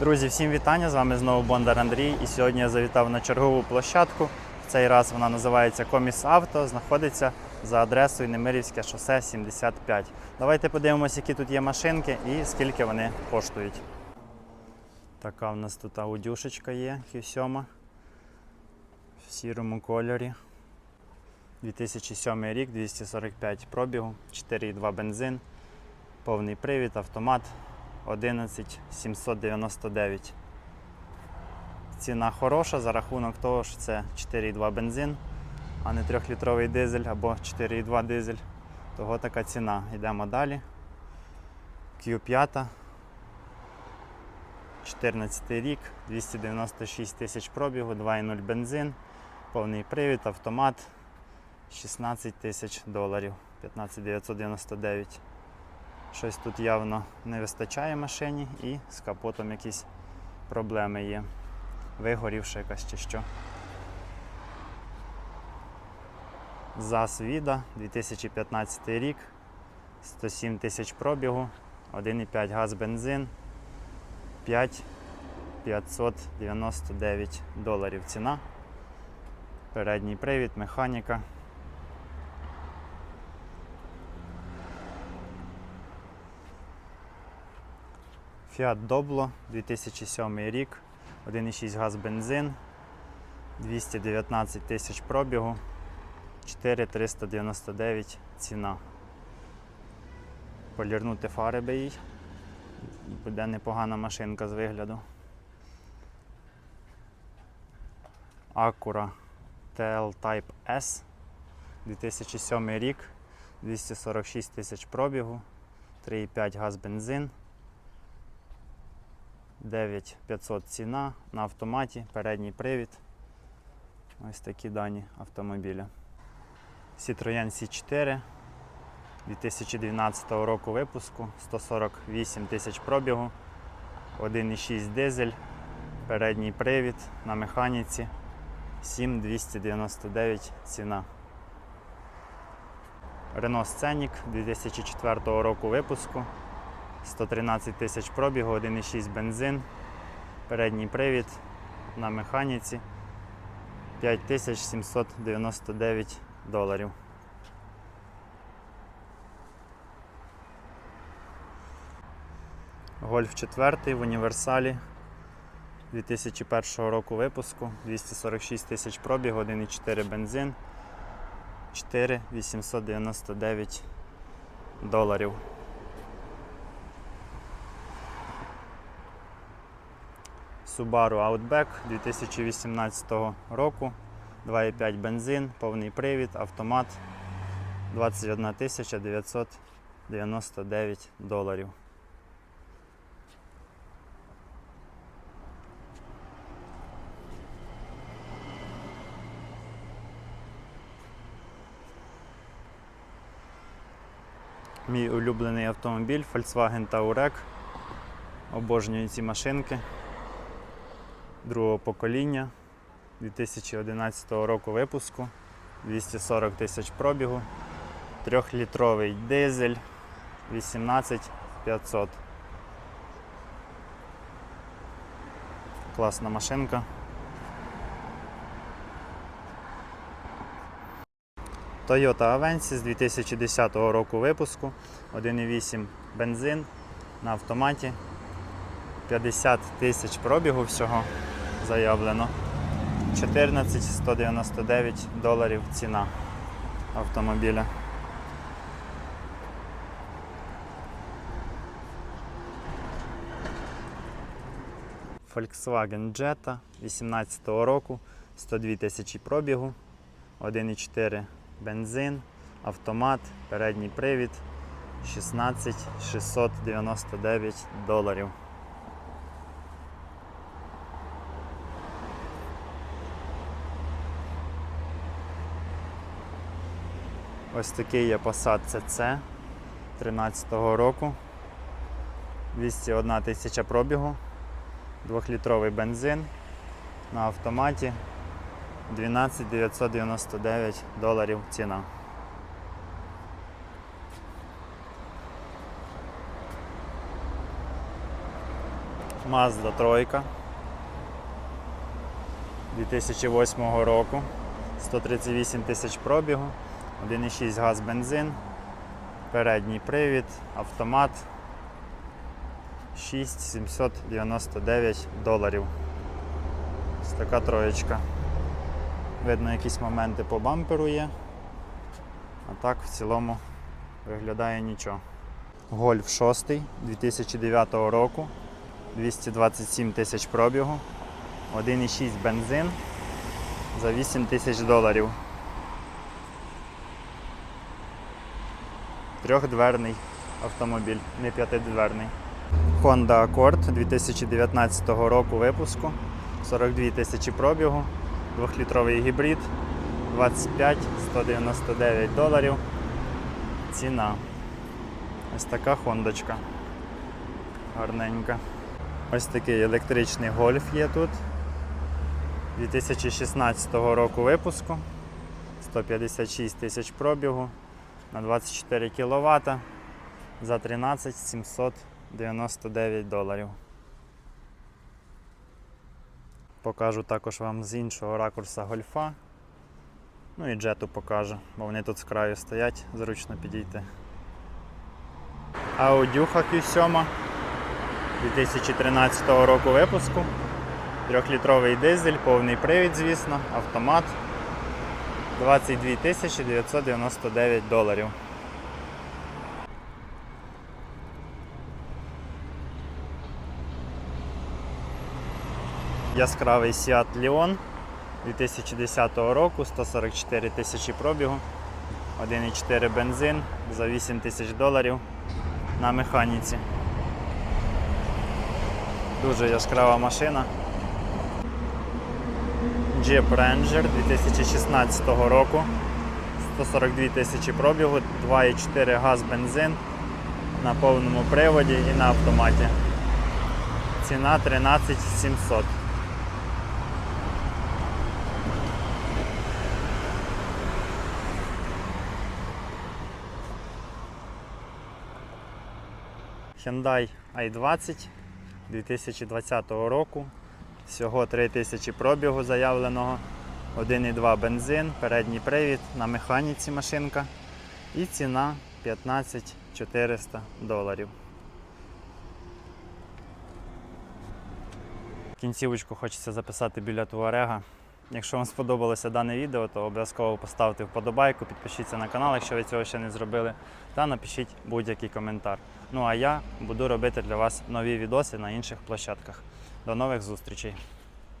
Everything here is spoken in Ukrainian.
Друзі, всім вітання! З вами знову Бондар Андрій. І сьогодні я завітав на чергову площадку. В цей раз вона називається Коміс Авто, знаходиться за адресою Немирівське шосе 75. Давайте подивимося, які тут є машинки і скільки вони коштують. Така в нас тут аудюшечка є, Q7 в сірому кольорі. 2007 рік, 245 пробігу, 4,2 бензин, повний привід, автомат 11799. Ціна хороша за рахунок того, що це 4,2 бензин, а не 3-літровий дизель або 4,2 дизель. Того така ціна. Йдемо далі. Q5. 14 рік, 296 тисяч пробігу, 2,0 бензин, повний привід, автомат 16 тисяч доларів, 15 999. Щось тут явно не вистачає машині і з капотом якісь проблеми є. Вигорівша якась чи що. ЗАЗ Віда 2015 рік, 107 тисяч пробігу, 1,5 газ бензин, 5 599 доларів ціна. Передній привід, механіка. Fiat Doblo 2007 рік, 1,6 газ бензин, 219 тисяч пробігу, 4399 ціна. Полірнути фари би їй. Буде непогана машинка з вигляду. Acura TL Type S 2007 рік, 246 тисяч пробігу, 3,5 газ бензин. 9500 ціна на автоматі, передній привід. Ось такі дані автомобіля. Citroën C4 2012 року випуску, 148 тисяч пробігу, 1,6 дизель, передній привід на механіці, 7299 ціна. Renault Scenic 2004 року випуску. 113 тисяч пробігу, 1,6 бензин, передній привід на механіці 5799 доларів. Гольф 4 в універсалі 2001 року випуску, 246 тисяч пробігу, 1,4 бензин, 4899 доларів. Subaru Outback 2018 року, 2,5 бензин, повний привід, автомат 21 999 доларів. Мій улюблений автомобіль Volkswagen Touareg. Обожнюю ці машинки другого покоління 2011 року випуску, 240 тисяч пробігу, 3-літровий дизель 18500. Класна машинка. Toyota Avensis 2010 року випуску, 1,8 бензин на автоматі. 50 тисяч пробігу всього заявлено. 14 199 доларів ціна автомобіля. Volkswagen Jetta 18 року, 102 тисячі пробігу, 1,4 бензин, автомат, передній привід, 16 699 доларів. Ось такий є Passat CC 13 року. 201 тисяча пробігу, 2-літровий бензин на автоматі 12 999 доларів ціна. Mazda 3 2008 року. 138 тисяч пробігу, 1,6 газ бензин, передній привід, автомат 6799 доларів. Ось така троєчка. Видно, якісь моменти по бамперу є. А так в цілому виглядає нічого. Гольф 6 2009 року, 227 тисяч пробігу, 1,6 бензин за 8 тисяч доларів. Трьохдверний автомобіль, не п'ятидверний. Honda Accord 2019 року випуску, 42 тисячі пробігу, 2-літровий гібрид, 25 199 доларів. Ціна. Ось така хондочка. Гарненька. Ось такий електричний гольф є тут. 2016 року випуску. 156 тисяч пробігу на 24 кВт за 13 799 доларів. Покажу також вам з іншого ракурса гольфа. Ну і джету покажу, бо вони тут з краю стоять, зручно підійти. Аудюха Q7 2013 року випуску. Трьохлітровий дизель, повний привід, звісно, автомат. 22 тисячі 999 доларів. Яскравий Seat Leon 2010 року, 144 тисячі пробігу, 1,4 бензин за 8 тисяч доларів на механіці. Дуже яскрава машина. Jeep Ranger 2016 року. 142 тисячі пробігу, 2,4 газ бензин на повному приводі і на автоматі. Ціна 13 700. Hyundai i20 2020 року. Всього 3000 пробігу заявленого. 1,2 бензин, передній привід на механіці машинка. І ціна 15 400 доларів. Кінцівочку хочеться записати біля Туарега. Якщо вам сподобалося дане відео, то обов'язково поставте вподобайку, підпишіться на канал, якщо ви цього ще не зробили, та напишіть будь-який коментар. Ну а я буду робити для вас нові відоси на інших площадках. До нових зустрічей!